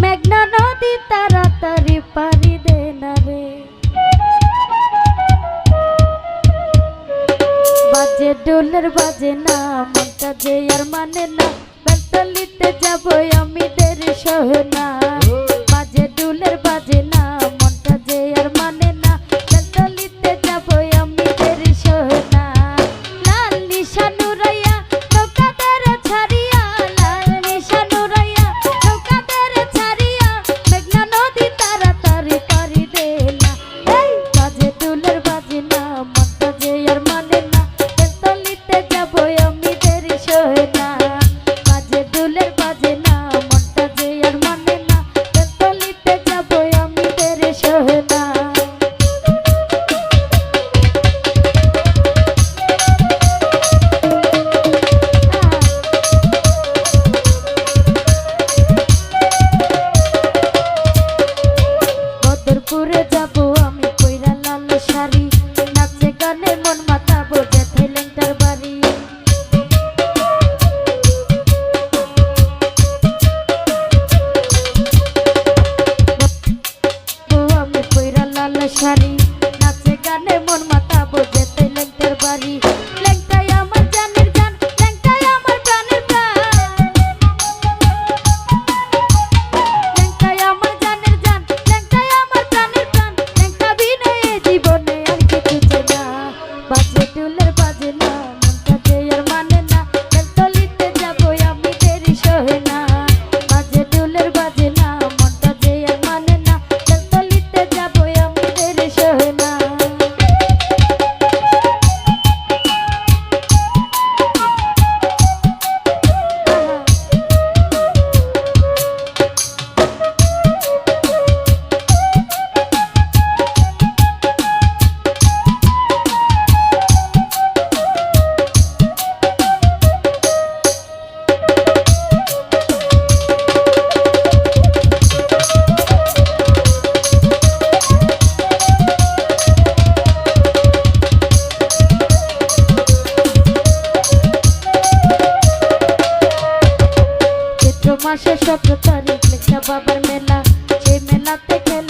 মেঘনা নদী তাড়াতাড়ি পারি দে না বাজে ডোলের বাজে না, মনটা যে আর মানে যাব আমি দেরি সহ না। মেলাতে খেলে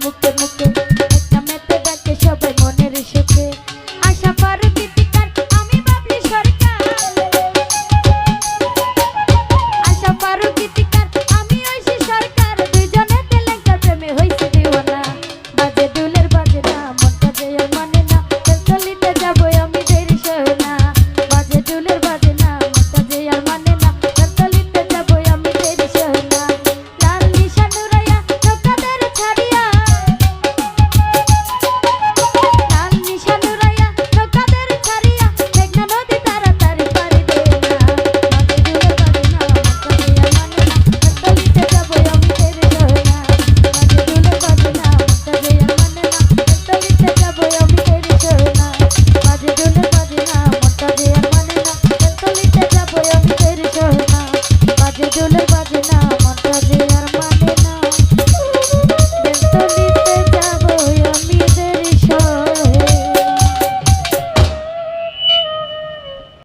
Facebook, but my